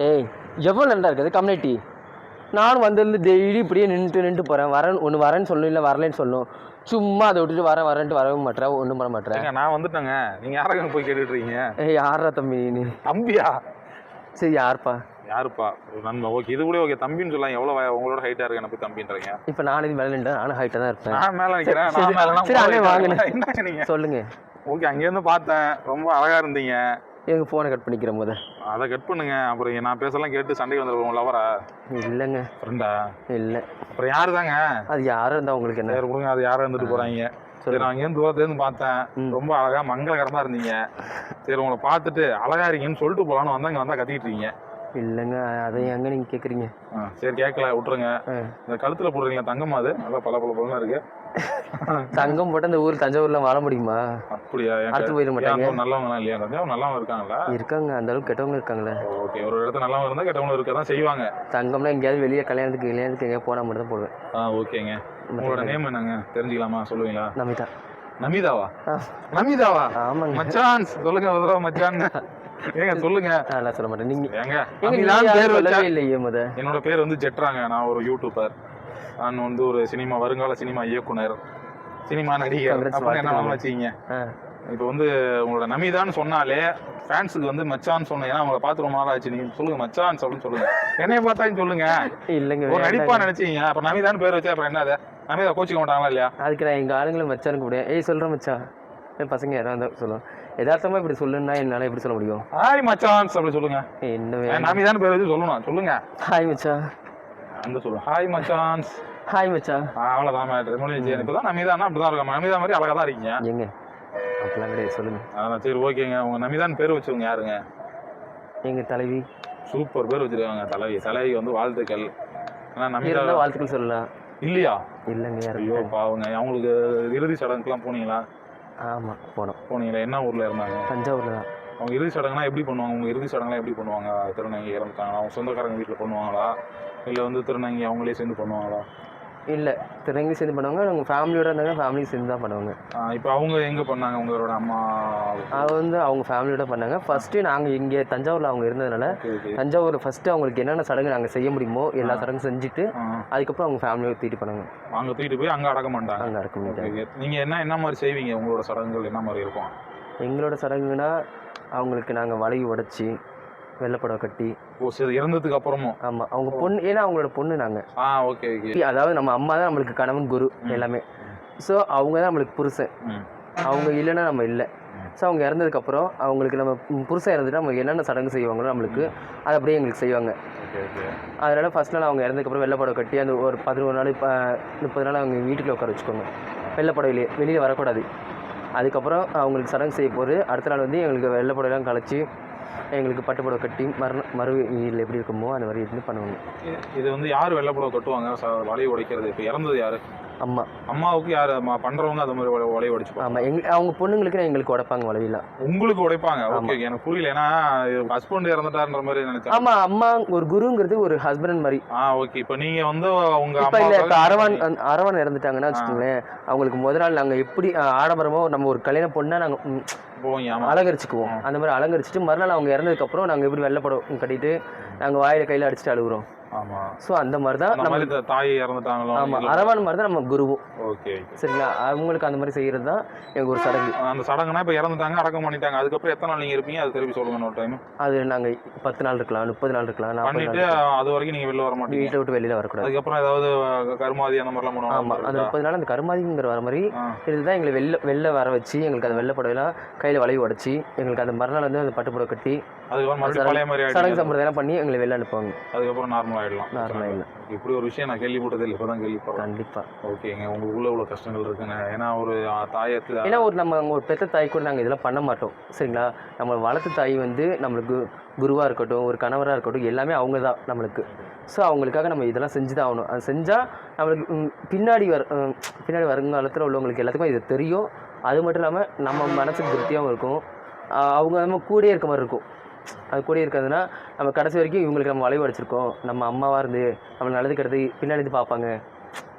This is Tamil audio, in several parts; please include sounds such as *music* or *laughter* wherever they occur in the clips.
ஏய் எவ்வளோ நல்லா இருக்குது கம்யூனிட்டி நானும் வந்திருந்து டெய்லி இப்படியே நின்றுட்டு நின்றுட்டு போகிறேன் வரேன் ஒன்று வரேன்னு சொல்லணும் இல்லை வரலைன்னு சொல்லணும் சும்மா அதை விட்டுட்டு வரேன் வரேன்ட்டு வரவே மாட்டேன் ஒன்றும் பண்ண மாட்டேன் நான் வந்துட்டேங்க. நீங்க யாரங்க போய் கேட்டுட்டு இருக்கீங்க ஏய் யாரா தம்பி நீ? தம்பியா? சரி யாருப்பா? யாருப்பா? ஒரு நண்பன் ஓகே இது கூட ஓகே. தம்பின்னு சொல்லலாம். எவ்வளவு வய- உங்களோட ஹைட்டா இருக்கு? எனக்கு தம்பின்றீங்க. இப்போ இது மேலே நின்று நானும் ஹைட்டாக தான் இருப்பேன். நான் மேல நிக்கிறேன். சரி, நான் மேல சரி, அண்ணே வாங்கண்ணே. என்னங்க நீங்க? சொல்லுங்க. ஓகே அங்கேருந்து பார்த்தேன். ரொம்ப அழகா இருந்தீங்க. எங்கள் ஃபோனை கட் பண்ணிக்கிற போது அதை கட் பண்ணுங்க. அப்புறம் நான் பேசலாம் கேட்டு சண்டைக்கு வந்துருவோம் லவரா இல்லைங்க. ஃப்ரெண்டா இல்லை. அப்புறம் யாரு தாங்க அது யாரும் இருந்தால் உங்களுக்கு என்ன? கொடுங்க. அது யாரும் இருந்துட்டு போறாங்க? சரி நான் இங்கேருந்து தூரத்துல இருந்து பார்த்தேன். ரொம்ப அழகா மங்களகரமா இருந்தீங்க. சரி உங்களை பார்த்துட்டு அழகா இருக்கீங்கன்னு சொல்லிட்டு போலான்னு வந்தா இங்க வந்தா கத்திட்டு இருக்கீங்க. இல்லைங்க அதை எங்க நீங்கள் கேட்குறீங்க ஆ, சரி கேட்கல விட்டுருங்க. இந்த கழுத்துல போடுறீங்களா தங்கமா அது? நல்லா பல பல பலன்னு இருக்கு. தங்கம் போட்டு இந்த ஊர் தஞ்சாவூர்ல வாழ முடியுமா? அப்படியா அடுத்து போயிட ஏன் மாட்டாங்க நல்லவங்களாம் இல்லையா? கொஞ்சம் நல்லவங்க இருக்காங்களா இருக்காங்க அந்த அளவுக்கு கெட்டவங்க இருக்காங்களே. ஓகே ஒரு இடத்துல நல்லவங்க இருந்தா கெட்டவங்க இருக்க தான் செய்வாங்க. தங்கம்னா எங்கேயாவது வெளியே கல்யாணத்துக்கு கல்யாணத்துக்கு எங்கேயா போனால் மட்டும் தான் போடுவேன். ஆ ஓகேங்க. உங்களோட நேம் என்னங்க? தெரிஞ்சுக்கலாமா? சொல்லுவீங்களா? நமிதா. நமிதாவா? ஆ. நமிதாவா? ஆமாங்க. மச்சான் சொல்லுங்க ஒரு தடவை மச்சான். *laughs* ஏங்க சொல்லுங்க. நான் சொல்ல மாட்டேன். நீங்க ஏங்க. நமிதான் பேர் வச்சா இல்லையே முத. என்னோட பேர் வந்து ஜெட்ராங்க. நான் ஒரு யூடியூபர் நான் வந்து ஒரு சினிமா வருங்கால சினிமா இயக்குனர். சினிமா நடிகர். அப்புறம் என்ன ஆ, இப்போ வந்து உங்களோட நமிதான்னு சொன்னாலே ஃபேன்ஸுக்கு வந்து மச்சான் சொன்னேன். ஏன்னா உங்களை பார்த்து ரொம்ப நாள் ஆச்சு. நீங்க சொல்லுங்க மச்சான் அப்படின்னு சொல்லுங்க. என்னைய பார்த்தாலும் சொல்லுங்க. இல்லைங்க ஒரு நடிப்பா. நினைச்சீங்க. அப்ப நமிதான் பேர் வச்சா அப்புறம் என்னது? நமிதா கோச்சிக்க மாட்டாங்களா இல்லையா? அதுக்கு நான் எங்க ஆளுங்களை மச்சானுக்கு கூப்பிடுவேன். ஏய் சொல்றேன் மச்சான். பசங்க யாராவது சொல்லுவோம் யதார்த்தமா இப்படி சொல்லுன்னா என்னால எப்படி சொல்ல முடியும்? ஹாய் மச்சான் அப்படி சொல்லுங்க. என்ன வேணும் நமிதான் பேர் வச்சு சொல்லணும் சொல்லுங்க. ஹாய் மச்சான் அந்த சொல்லுங்க ஹாய் மச்சான்ஸ் ஹாய் மச்சான் அவ்வளவுதான் மேட்ரு முடிஞ்சு இப்பதான் நமிதானா அப்படிதான் இருக்க நமிதா மாதிரி அழகா தான் இருக்கீங்க. எங்க? அப்படிலாம் கிடையாது சொல்லுங்க. அதான் சரி ஓகேங்க. உங்க நமிதான் பேர் வச்சவங்க யாருங்க? எங்க தலைவி? சூப்பர் பேர் வச்சிருக்காங்க தலைவி. தலைவி வந்து வாழ்த்துக்கள். ஆனா நமிதா வாழ்த்துக்கள் சொல்லலாம். இல்லையா? இல்லைங்க ஐயோ பாவங்க. அவங்களுக்கு இறுதி சடங்குக்குலாம் போனீங்களா? ஆமா போனோம். போனீங்களா? என்ன ஊர்ல இருந்தாங்க? தஞ்சாவூர்ல தான். அவங்க இறுதி சடங்குனா எப்படி பண்ணுவாங்க? உங்க இறுதி சடங்குலாம் எப்படி பண்ணுவாங்க? திருநங்கை இறந்துட்டாங்களா? அவங்க சொந்தக்காரங்க வீட்டில் பண்ணுவாங்களா? இல்லை வந்து திருநங்கை அவங்களே சேர்ந்து பண்ணுவாங்களா? இல்லை திருநங்கை சேர்ந்து பண்ணுவாங்க. அவங்க ஃபேமிலியோட இருந்தாங்க ஃபேமிலி சேர்ந்து தான் பண்ணுவாங்க. இப்போ அவங்க எங்க பண்ணாங்க? உங்களோட அம்மா அது வந்து அவங்க ஃபேமிலியோட பண்ணாங்க. ஃபஸ்ட்டு நாங்கள் இங்கே தஞ்சாவூரில் அவங்க இருந்ததுனால தஞ்சாவூர் ஃபஸ்ட்டு அவங்களுக்கு என்னென்ன சடங்கு நாங்கள் செய்ய முடியுமோ எல்லா சடங்கும் செஞ்சுட்டு அதுக்கப்புறம் அவங்க ஃபேமிலியோட தூக்கிட்டு பண்ணாங்க அங்கே தூக்கிட்டு போய் அங்கே அடக்க மாட்டாங்க அங்கே இருக்க முடியாது ஓகே நீங்க என்ன என்ன மாதிரி செய்வீங்க? உங்களோட சடங்குகள் என்ன மாதிரி இருக்கும்? எங்களோட சடங்குனா அவங்களுக்கு நாங்கள் வளைவு உடச்சி வெள்ளைப்படவை கட்டி. ஓ சரி இறந்ததுக்கு அப்புறமும்? ஆமாம் அவங்க பொண்ணு ஏன்னா அவங்களோட பொண்ணு நாங்கள் ஆ ஓகே ஓகே. அதாவது நம்ம அம்மா தான் நம்மளுக்கு கணவன் குரு எல்லாமே. ஸோ அவங்க தான் நம்மளுக்கு புருஷன். அவங்க இல்லைன்னா நம்ம இல்லை. ஸோ அவங்க இறந்ததுக்கப்புறம் அவங்களுக்கு நம்ம புருஷன் இறந்துட்டு நம்ம என்னென்ன சடங்கு செய்வாங்களோ நம்மளுக்கு அது அப்படியே எங்களுக்கு செய்வாங்க. அதனால் ஃபஸ்ட் நாள் அவங்க இறந்ததுக்கப்புறம் வெள்ளைப்படவை கட்டி அந்த ஒரு பதினோரு நாள் இப்போ முப்பது நாள் அவங்க வீட்டுக்குள்ள உட்கார வச்சுக்கோங்க. வெள்ளைப்படவிலே வெளியில் வரக்கூடாது. அதுக்கப்புறம் அவங்களுக்கு சடங்கு செய்ய போது அடுத்த நாள் வந்து எங்களுக்கு வெள்ளைப்படவைலாம் கழிச்சு எங்களுக்கு பட்டுப்படவை கட்டி மறு மறு வீட்டில் எப்படி இருக்குமோ அந்த மாதிரி இருந்து பண்ணுவாங்க. இது- வந்து யார் வெள்ளைப்புடவை கட்டுவாங்க? வலையை உடைக்கிறது. இப்போ இறந்தது யாரு? அம்மா. அம்மாவுக்கு யார்? அம்மா பண்றவங்க அது மாதிரி வலை- வலையை உடைச்சுப்பாங்க. ஆமாம் எங் அவங்க பொண்ணுங்களுக்கு எங்களுக்கு உடைப்பாங்க வளையலாம் உங்களுக்கு உடைப்பாங்க? ஓகே எனக்கு புரியல. ஏன்னா ஹஸ்பண்ட் இறந்துட்டாருன்ற மாதிரி நினைச்சேன். ஆமாம் அம்மா ஒரு குருங்கிறது ஒரு ஹஸ்பண்ட் மாதிரி. Ah okay. இப்போ நீங்க வந்து உங்க இப்போ இல்லை இப்போ அரவான் அரவான் இறந்துட்டாங்கன்னா வச்சுக்கோங்களேன் அவங்களுக்கு முதல் நாள் நாங்கள் எப்படி ஆடம்பரமோ நம்ம ஒரு கல்யாணம் பொண்ணாக நாங்கள் அலங்கரிச்சுக்குவோம் அந்த மாதிரி அலங்கரிச்சுட்டு மறுநாள் அவங்க இறந்ததுக்கப்புறம் நாங்கள் எப்படி வெள்ளைப்படம் கட்டிட்டு நாங்கள் வாயில கையில் அடிச்சுட்டு அழுகுறோம். ஸோ அந்த மாதிரி தான் நம்ம தாய் இறந்துட்டாங்களோ ஆமாம் அரவான் மாதிரி தான் நம்ம குருவும். ஓகே சரிங்களா? அவங்களுக்கு அந்த மாதிரி செய்கிறது தான் எங்கள் ஒரு சடங்கு. அந்த சடங்குனா இப்போ இறந்துட்டாங்க அடக்கம் பண்ணிட்டாங்க. அதுக்கப்புறம் எத்தனை நாள் நீங்க இருப்பீங்க? அது திருப்பி சொல்லுங்க ஒரு டைம் அது நாங்கள் பத்து நாள் இருக்கலாம் முப்பது நாள் இருக்கலாம் பண்ணிட்டு. அது வரைக்கும் நீங்க வெளில வர மாட்டீங்க. வீட்டை விட்டு வெளியில் வரக்கூடாது. அதுக்கப்புறம் ஏதாவது கருமாதி அந்த மாதிரிலாம் ஆமாம் அந்த முப்பது நாள் அந்த கருமாதிங்கிற வர மாதிரி. இதுதான் எங்களை வெளில வெளில வர வச்சு எங்களுக்கு அந்த வெள்ளை புடவைலாம் கையில் வளைவு உடச்சி எங்களுக்கு அந்த மறுநாள் வந்து அந்த பட்டு புடவை கட்டி அதுக்கப்புறம் மறுபடியும் பழைய மாதிரி சடங்கு சம்பிரதாயம் பண்ணி எங்களை வெளில அனுப்புவாங்க. அதுக்கப்புறம் நார்மல் ஆயிடலாம். நார்மலாக இல்லை இப்படி ஒரு விஷயம் நான் கேள்விப்பட்டது இல்லை. இப்பதான் கேள்விப்படுறேன். கண்டிப்பாக ஓகேங்க. உங்களுக்குள்ள இவ்வளோ கஷ்டங்கள் இருக்குங்க. ஏன்னா ஒரு அஹ், தாயத்து ஏன்னா ஒரு நம்ம ஒரு பெத்த தாய் கூட நாங்கள் இதெல்லாம் பண்ண மாட்டோம். சரிங்களா? நம்ம வளர்த்த தாய் வந்து நம்மளுக்கு குருவாக இருக்கட்டும் ஒரு கணவராக இருக்கட்டும் எல்லாமே அவங்க தான் நம்மளுக்கு. ஸோ அவங்களுக்காக நம்ம இதெல்லாம் செஞ்சு தான் ஆகணும். அது செஞ்சால் நம்மளுக்கு பின்னாடி வர பின்னாடி வருங்காலத்தில் உள்ளவங்களுக்கு எல்லாத்துக்கும் இது தெரியும். அது மட்டும் இல்லாமல் நம்ம மனசுக்கு திருப்தியாகவும் இருக்கும். அவங்க நம்ம கூடயே இருக்க மாதிரி இருக்கும். அது கூடயே இருக்கிறதுனா நம்ம கடைசி வரைக்கும் இவங்களுக்கு நம்ம வளைவு அடிச்சிருக்கோம். நம்ம அம்மாவாக இருந்து நம்ம நல்லது கெட்டது பின்னாடி இருந்து பார்ப்பாங்க.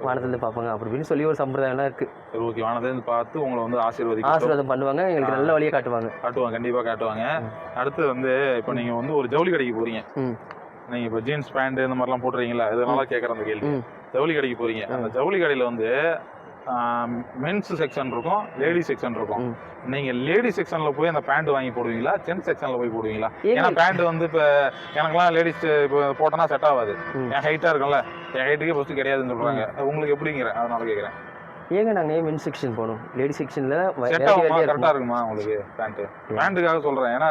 வானத்துலேருந்து பார்ப்பாங்க. அப்படி இப்படின்னு சொல்லி ஒரு சம்பிரதாயம்லாம் இருக்குது ஓகே வானத்தை பார்த்து உங்களை வந்து ஆசீர்வதிக்க ஆசீர்வாதம் பண்ணுவாங்க. எங்களுக்கு நல்ல வழியை காட்டுவாங்க. காட்டுவாங்க. கண்டிப்பா காட்டுவாங்க. அடுத்து வந்து இப்போ நீங்க வந்து ஒரு ஜவுளி கடைக்கு போறீங்க. ம். நீங்க இப்போ ஜீன்ஸ் பேண்ட் இந்த மாதிரிலாம் போடுறீங்களா இதனால கேட்குற அந்த கேள்வி. ஜவுளி கடைக்கு போறீங்க. அந்த ஜவுளி கடையில வந்து மென்ஸ் செக்ஷன் இருக்கும் லேடி செக்ஷன் இருக்கும். நீங்க லேடி செக்ஷன்ல போய் அந்த பேண்ட் வாங்கி போடுவீங்களா? ஜென்ஸ் செக்ஷன்ல போய் போடுவீங்களா? ஏன்னா பேண்ட் வந்து இப்போ எனக்குலாம் லேடிஸ் இப்போ போட்டோன்னா செட் ஆகாது. என் ஹைட்டா இருக்கும்ல. என் ஹைட்டுக்கே ஃபர்ஸ்ட் கிடையாதுன்னு சொல்றாங்க. உங்களுக்கு எப்படிங்கிறேன் அதனால கேட்குறேன் ஏங்க நாங்கள் மென் செக்ஷன் போகணும்? லேடி செக்ஷனில் செட் ஆகுமா கரெக்டா இருக்குமா உங்களுக்கு பேண்ட் பேண்ட்டுக்காக சொல்றேன். ஏன்னா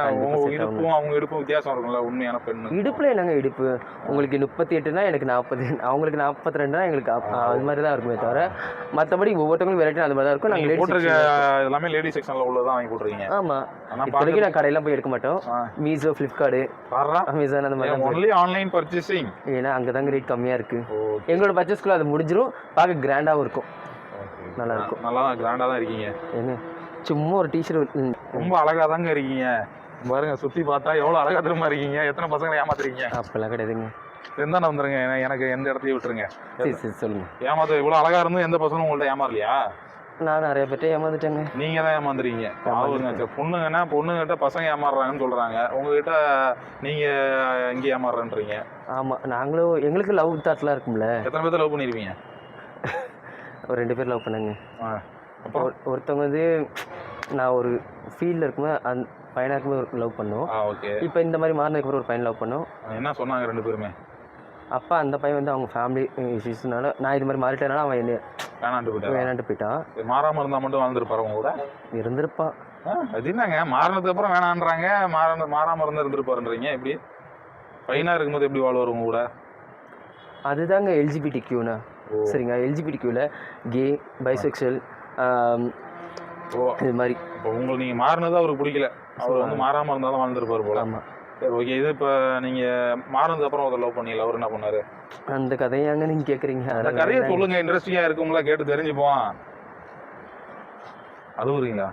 இடுப்பும் அவங்க இடுப்பும் வித்தியாசம் இருக்கும்ல உண்மையான பெண்ணு. இடுப்புல என்னங்க இடுப்பு? உங்களுக்கு முப்பத்தி எட்டுனா எனக்கு நாற்பது அவங்களுக்கு நாற்பத்தி ரெண்டுனா எங்களுக்கு அது மாதிரி தான் இருக்குமே தவிர மற்றபடி ஒவ்வொருத்தவங்களும் வெரைட்டி அந்த மாதிரி தான் இருக்கும். நீங்க நாங்கள் லேடி எல்லாமே லேடி செக்ஷன்ல உள்ளதான் வாங்கி போட்டுருக்கீங்க. ஆமாம் இப்போதைக்கு நான் கடையெல்லாம் போய் எடுக்க மாட்டோம். மீஷோ ஃப்ளிப்கார்டு அமேசான் அந்த மாதிரி ஒன்லி ஆன்லைன் பர்ச்சேசிங் ஏன்னா அங்கே தாங்க ரேட் கம்மியாக இருக்குது எங்களோட பர்ச்சேஸ்க்குள்ள அது முடிஞ்சிரும். பார்க்க கிராண்டாகவும் இருக்கும். நல்லா இருக்கும். நல்லா கிராண்டா தான் இருக்கீங்க. ஏங்க சும்மா ஒரு டிஷர்ட் ரொம்ப அழகா தாங்க இருக்கீங்க. பாருங்க சுத்தி பார்த்தா எவ்வளவு அழகா திரும்ப இருக்கீங்க. எத்தனை பசங்களை ஏமாத்துறீங்க அப்போல்லாம் கிடையாதுங்க. இருந்தா வந்துருங்க. எனக்கு எந்த இடத்தையும் விட்டுருங்க. சரி சரி சொல்லுங்கள் ஏமாத்த இவ்வளவு அழகா இருந்தும் எந்த பசங்களும் உங்கள்ட்ட ஏமாறலையா? நான் நிறைய பேர்ட்ட ஏமாந்துட்டேங்க. நீங்க தான் ஏமாந்துறீங்க. சரி, பொண்ணுங்கன்னா பொண்ணுகிட்ட பசங்க ஏமாறுறாங்கன்னு சொல்றாங்க. உங்ககிட்ட நீங்க இங்க ஏமாறுறன்றீங்க. ஆமாம் நாங்களும் எங்களுக்கு லவ் தாட்லாம் இருக்கும்ல. எத்தனை பேர்த்த லவ் பண்ணிருப்பீங்க? *laughs* ஒரு ரெண்டு பேர் லவ் பண்ணாங்க. அப்புறம் ஒரு- ஒருத்தவங்க வந்து நான் ஒரு ஃபீல்டில் இருக்கும்போது அந்த பையனாக இருக்கும்போது லவ் பண்ணோம். ஓகே. இப்போ இந்த மாதிரி மாறினதுக்கப்புறம் ஒரு பையன் லவ் பண்ணோம். என்ன சொன்னாங்க ரெண்டு பேருமே? அப்போ அந்த பையன் வந்து அவங்க ஃபேமிலி இஷ்யூஸ்னால நான் இது மாதிரி மாறிட்டனால அவன் என்ன வேணான்ட்டு போயிட்டாரு வேணான்ட்டு போயிட்டான் சரி, மாறாம இருந்தா மட்டும் வாழ்ந்துருப்பாரு உங்க கூட? இருந்திருப்பான் அது என்னங்க? மாறினதுக்கு அப்புறம் வேணான்றாங்க. மாறாம மாறாம இருந்து இருந்திருப்பாருன்றீங்க எப்படி? பையனா இருக்கும்போது எப்படி வாழ்வார் உங்க கூட? அதுதாங்க எல்ஜிபிடி கியூனா சரிங்க எல்ஜிபிடி கியூவில் கே பைசெக்ஷுவல் ஓ. இது மாதிரி. இப்போ உங்களுக்கு நீங்க மாறினது அவருக்கு பிடிக்கல. அவர் வந்து மாறாம இருந்தாலும் வாழ்ந்துருப்பாரு போல. ஆமாம் சரி ஓகே இது இப்போ நீங்க மாறினதுக்கு அப்புறம் ஒரு லவ் பண்ணீங்களா? அவர் என்ன பண்ணாரு? அந்த கதையாங்க நீங்கள் கேட்குறீங்க அந்த கதையை வேண்டாங்க. சொல்லுங்க. இன்ட்ரெஸ்டிங்கா இருக்கும்ல கேட்டு தெரிஞ்சுப்போம். அழுவுறீங்களா?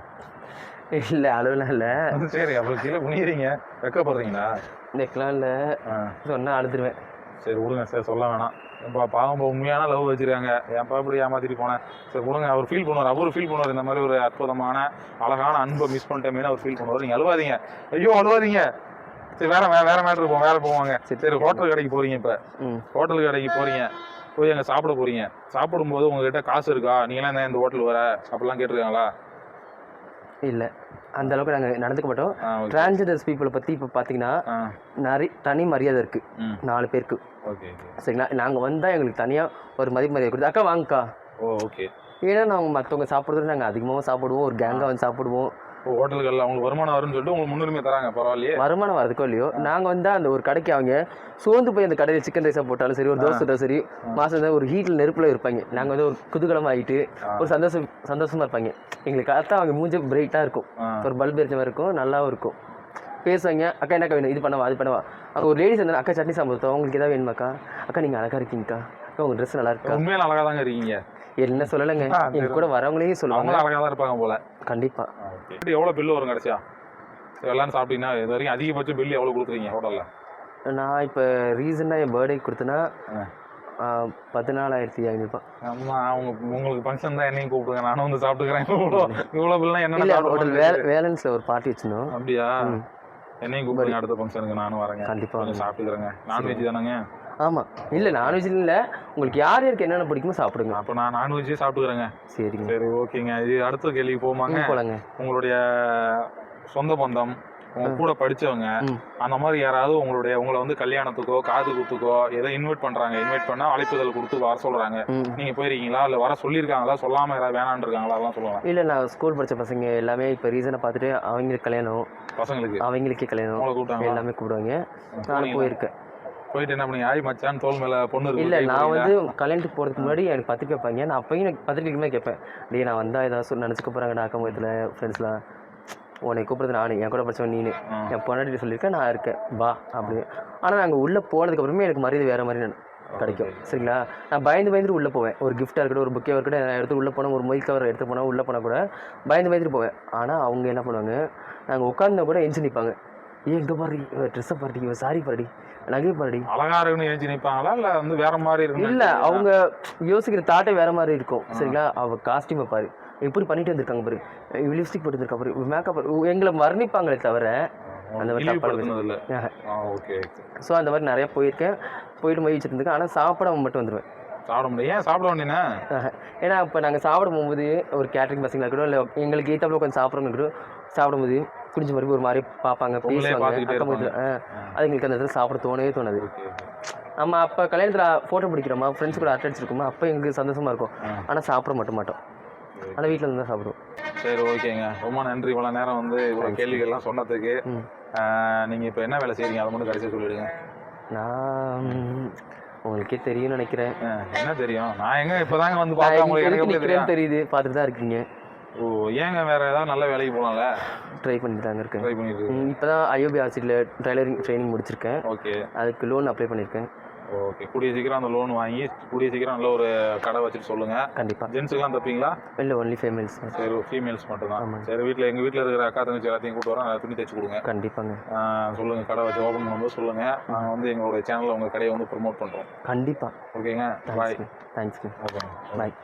இல்லை அளவுலாம் இல்லை. சரி அப்புறம் கீழே குனியறீங்க. வெக்கப்படுறீங்களா? நெக்லாம் இல்லை. சொன்னால் அழுதுருவேன். சரி விடுங்க சார் சொல்ல வேணாம். இப்போ பாவம் உண்மையான லவ் வச்சிருக்காங்க. ஏன்ப்பா இப்படி ஏமாத்திட்டு போனேன் சரி விடுங்க அவர் ஃபீல் பண்ணுவார் அவரு ஃபீல் பண்ணுவார். இந்த மாதிரி ஒரு அற்புதமான அழகான அன்பை மிஸ் பண்ணிட்டேமே அவர் ஃபீல் பண்ணுவார். நீங்கள் அழுவாதீங்க. ஐயோ அழுவாதீங்க. சரி வேற வேற மேட்ரு போவோம் வேற போவாங்க சரி, சரி ஹோட்டல் கடைக்கு போறீங்க இப்போ. ஹோட்டல் கடைக்கு போறீங்க. போய் அங்கே சாப்பிட போறீங்க. சாப்பிடும்போது உங்ககிட்ட காசு இருக்கா? நீங்களாம் இந்த ஹோட்டல் வர? அப்படிலாம் கேட்டிருக்காங்களா? இல்லை. அந்த அளவுக்கு நாங்கள் நடந்துக்க மாட்டோம். டிரான்ஸ்ஜெண்டர்ஸ் பீப்புளை பற்றி இப்போ பார்த்தீங்கன்னா நிறைய தனி மரியாதை இருக்குது நாலு பேருக்கு. சரிங்களா? நாங்கள் வந்தால் எங்களுக்கு தனியாக ஒரு மதிப்பு மரியாதை கொடுத்து அக்கா வாங்கக்கா. Oh okay. ஏன்னா நாங்கள் மற்றவங்க சாப்பிட்றது நாங்கள் அதிகமாக சாப்பிடுவோம். ஒரு கேங்காக வந்து சாப்பிடுவோம். இப்போ ஹோட்டல்களில் அவங்களுக்கு வருமானம் வரும்னு சொல்லிட்டு உங்களுக்கு முன்னுரிமை தராங்க பரவாயில்லையே. வருமானம் வரதுக்கோ இல்லையோ? நாங்கள் வந்தால் அந்த ஒரு கடைக்கு அவங்க சோர்ந்து போய் அந்த கடையில் சிக்கன் ரைஸாக போட்டாலும் சரி ஒரு தோசை சுட்டாலும் சரி மாதம் வந்து ஒரு ஹீட்டில் நெருப்பில் இருப்பாங்க. நாங்கள் வந்து ஒரு குதூகலம் ஆகிட்டு. ஒரு சந்தோஷம் சந்தோஷமாக இருப்பாங்க. எங்களுக்கு கரெக்டாக அவங்க மூஞ்ச பிரைட்டாக இருக்கும். ஒரு பல்ப் எரிச்ச மாதிரி இருக்கும் நல்லாவும் இருக்கும். பேசுவாங்க அக்கா என்னக்கா வேணும்? இது பண்ணவா அது பண்ணவா? அங்கே ஒரு லேடிஸ் வந்து அக்கா சட்னி சாம்பார் உங்களுக்கு எதாவது வேணுமாக்கா? அக்கா நீங்கள் அழகாக இருக்கீங்கக்கா. அக்கா உங்கள் ட்ரெஸ் நல்லா இருக்கா? உண்மையில அழகா தாங்க இருக்கீங்க. என்ன சொல்லலைங்க. எங்க கூட வரவங்களையும் சொல்லுவாங்க. அழகா தான் இருப்பாங்க போல. கண்டிப்பாக ஓகே. எவ்வளோ பில்லு வரும் கடைசியா? சரி, எல்லாரும் சாப்பிட்டீங்கன்னா இது வரைக்கும் அதிகபட்சம் பில்லு எவ்வளோ கொடுக்குறீங்க ஹோட்டலில் நான் இப்போ ரீசெண்டாக என் பர்த்டே கொடுத்தேன்னா பதினாலாயிரத்தி ஐநூறுபா. ஆமா அவங்க உங்களுக்கு ஃபங்க்ஷன் தான் என்னையும் கூப்பிடுங்க. நானும் வந்து சாப்பிட்டுக்கிறேன். இவ்வளோ இவ்வளோ பில்லாம் என்ன ஹோட்டல் வே வேலன்ஸில் ஒரு பார்ட்டி வச்சிருந்தோம். அப்படியா. என்னையும் கூப்பிடுங்க அடுத்த ஃபங்க்ஷனுக்கு நானும் வரேங்க. கண்டிப்பாக சாப்பிட்டுக்கிறேங்க. நான்வெஜ் தானேங்க? ஆமாம் இல்லை நான்வெஜ் இல்லை. உங்களுக்கு யார் யாருக்கு என்னென்ன பிடிக்குமோ சாப்பிடுங்க. அப்போ நான் நான்வெஜ்ஜே சாப்பிட்டுக்கிறேங்க. சரிங்க. சரி ஓகேங்க. இது அடுத்த கேள்விக்கு போமாங்க. போலாங்க. உங்களுடைய சொந்த பந்தம் உங்க கூட படிச்சவங்க. அந்த மாதிரி யாராவது உங்களுடைய உங்களை வந்து கல்யாணத்துக்கோ காது குத்துக்கோ ஏதோ இன்வைட் பண்றாங்க. இன்வைட் பண்ணா அழைப்புதல் கொடுத்து வர சொல்றாங்க. நீங்க போயிருக்கீங்களா? இல்ல வர சொல்லியிருக்காங்களா? சொல்லாம யாராவது வேணான்னு இருக்காங்களா? அதெல்லாம் சொல்லுவாங்க இல்லை நான் ஸ்கூல் படித்த பசங்க எல்லாமே இப்போ ரீசனாக பார்த்துட்டு அவங்களுக்கு கல்யாணம். பசங்களுக்கு? அவங்களுக்கே கல்யாணம். எல்லாமே கூப்பிடுவாங்க. நான்? போயிருக்கேன். போயிட்டு என்ன பண்ணீங்க? ஆய் மச்சான் தோல் மேல பொண்ணு இருக்கு இல்லை நான்? வந்து கல்யாணத்துக்கு போகிறதுக்கு முன்னாடி எனக்கு பத்திரிக்கை வைப்பாங்க. நான் அப்பயும் எனக்கு பத்திரிக்கை வைக்கும்போது கேட்பேன். டேய் நான் வந்தால் ஏதாவது சொல்லி நினச்சிக்க போகிறாங்கடா அக்கம் பக்கத்தில் ஃப்ரெண்ட்ஸ்லாம் உன்னை கூப்பிட்றது நானு என் கூட படிச்சவன் நீனு. என் பொண்ணாட்டி சொல்லியிருக்கேன் நான் இருக்கேன். வா அப்படி. ஆனால் நாங்கள் உள்ளே போனதுக்கப்புறமே எனக்கு மரியாதை வேறு மாதிரி நான் கிடைக்கும். சரிங்களா? நான் பயந்து பயந்துட்டு உள்ளே போவேன். ஒரு கிஃப்ட்டாக இருக்கட்டும் ஒரு புக்கே இருக்கட்டும் நான் எடுத்து உள்ளே போனால் ஒரு மொய் கவர் எடுத்து போனால் உள்ளே போனால் கூட பயந்து பயந்துட்டு போவேன். ஆனால் அவங்க என்ன பண்ணுவாங்க நாங்கள் உட்காந்தா கூட எஞ்சி நிற்பாங்க ஏ எங்கே பாரு ட்ரெஸ்ஸை பாருடி இவன் சாரி பாருடி. நகை பாடி அழகா இருக்குன்னு எழுச்சி நிற்பாங்களா இல்லை வந்து வேற மாதிரி இருக்குன்னு இல்லை? அவங்க யோசிக்கிற தாட்டே வேற மாதிரி இருக்கும். சரிங்களா? அவ காஸ்டியூமை பாரு. எப்படி பண்ணிட்டு வந்திருக்காங்க பாரு. லிப்ஸ்டிக் போட்டு வந்திருக்கா பாரு. மேக்கப் எங்களை வர்ணிப்பாங்களே தவிர அந்த மாதிரி ஸோ அந்த மாதிரி நிறைய போயிருக்கேன். போயிட்டு மொய் வச்சுருந்துருக்கேன். ஆனால் சாப்பிட மட்டும் வந்துடுவேன் சாப்பிட முடியும். ஏன் சாப்பிட வேண்டியண்ணே *laughs* ஏன்னா இப்போ நாங்கள் சாப்பிட போகும்போது ஒரு கேட்டரிங் பசங்களாக இருக்கட்டும் இல்லை எங்களுக்கு ஏற்றாப்புல உட்காந்து சாப்பிட்றவங்க இருக்கட்டும் சாப்பிடும்போது குடிஞ்ச மாதிரி ஒரு மாதிரி பார்ப்பாங்க பேசுவாங்க. அது எங்களுக்கு அந்த இடத்துல சாப்பிட தோணவே தோணாது. நம்ம அப்போ கல்யாணத்தில் ஃபோட்டோ பிடிக்கிறோமா? ஃப்ரெண்ட்ஸ் கூட அரட்டை அடிச்சிருக்கோமா அப்போ எங்களுக்கு சந்தோஷமாக இருக்கும். ஆனால் சாப்பிட மட்டும் மாட்டோம். ஆனால் வீட்டில் இருந்து தான் சாப்பிடுவோம். சரி ஓகேங்க. ரொம்ப நன்றி. இவ்வளோ நேரம் வந்து இவ்வளோ கேள்விகள்லாம் சொன்னதுக்கு. ம். ஆஹ், நீங்க இப்போ என்ன வேலை செய்றீங்க? அதை மட்டும் கடைசியாக சொல்லிடுங்க. நான் உங்களுக்கே தெரியும்னு நினைக்கிறேன். என்ன தெரியும்? நான் எங்க இப்போதாங்க வந்து எங்க உங்களுக்கு எனக்கு எப்படி தெரியுது. பார்த்துட்டு தான் இருக்கீங்க. ஓ ஏங்க வேற ஏதாவது நல்ல வேலைக்கு போகலாம்ல ட்ரை பண்ணிட்டு தாங்க இருக்கேன். ட்ரை பண்ணிட்டு இப்போ தான் ஐஓபி ஆசிட்டில் டைலரிங் ட்ரைனிங் முடிச்சிருக்கேன். ஓகே அதுக்கு லோன் அப்ளை பண்ணியிருக்கேன் ஓகே கூடிய சீக்கிரம் அந்த லோன் வாங்கி கூடிய சீக்கிரம் நல்ல ஒரு கடை வச்சுட்டு சொல்லுங்க. கண்டிப்பாக ஜென்ஸுக்கெல்லாம் தப்பீங்களா? இல்லை ஒன்லி ஃபேமிலிஸ் சரி ஃபீமேல்ஸ் மட்டும் தான் ஆமாம். சரி வீட்டில் எங்கள் வீட்டில் இருக்கிற அக்கா தங்கச்சி எல்லாத்தையும் கூட்டு வரேன். துணி தைச்சு கொடுங்க. கண்டிப்பாங்க. ஆஹ், சொல்லுங்க கடை வச்சு ஓப்பன் பண்ணும்போது சொல்லுங்க. நாங்கள் வந்து எங்களுடைய சேனலில் உங்கள் கடையை வந்து ப்ரொமோட் பண்ணுறோம் கண்டிப்பாக ஓகேங்க பாய் தேங்க்ஸ்ங்க தேங்க்ஸ்ங்க ஓகேங்க பாய்